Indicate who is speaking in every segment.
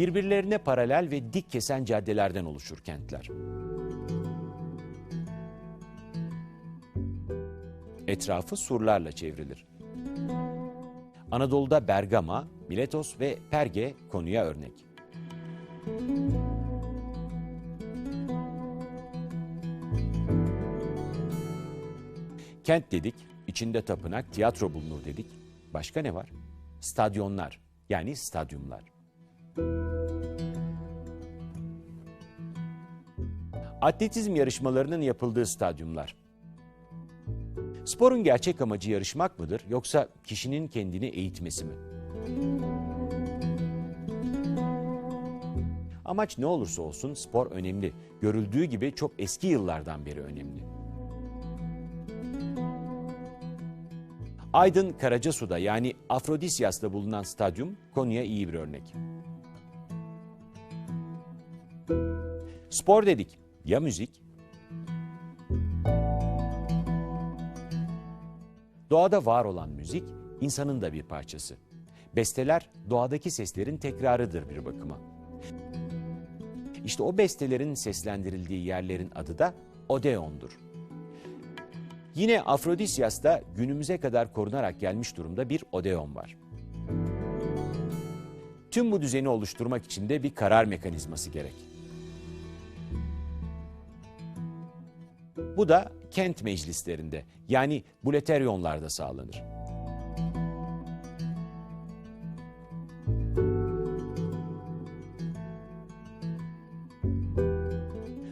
Speaker 1: Birbirlerine paralel ve dik kesen caddelerden oluşur kentler. Etrafı surlarla çevrilir. Anadolu'da Bergama, Miletos ve Perge konuya örnek. Kent dedik, içinde tapınak, tiyatro bulunur dedik. Başka ne var? Stadyonlar, yani stadyumlar. Atletizm yarışmalarının yapıldığı stadyumlar. Sporun gerçek amacı yarışmak mıdır yoksa kişinin kendini eğitmesi mi? Amaç ne olursa olsun spor önemli. Görüldüğü gibi çok eski yıllardan beri önemli. Aydın Karacasu'da yani Afrodisyas'ta bulunan stadyum konuya iyi bir örnek. Spor dedik. Ya müzik? Doğada var olan müzik insanın da bir parçası. Besteler doğadaki seslerin tekrarıdır bir bakıma. İşte o bestelerin seslendirildiği yerlerin adı da Odeon'dur. Yine Afrodisyas'ta günümüze kadar korunarak gelmiş durumda bir Odeon var. Tüm bu düzeni oluşturmak için de bir karar mekanizması gerek. Bu da kent meclislerinde yani buleteryonlarda sağlanır.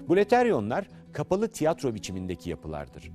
Speaker 1: Buleteryonlar kapalı tiyatro biçimindeki yapılardır.